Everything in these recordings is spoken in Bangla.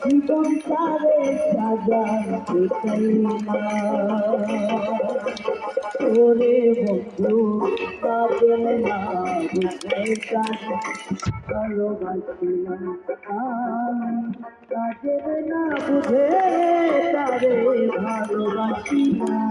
তারে সাজাতে ওরে বন্ধু কাজল না বুঝে কাজ ভালোবাসিলাম কাজের না বুঝে তারে ভালোবাসিলাম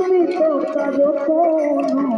তুমি তো কারও কোনো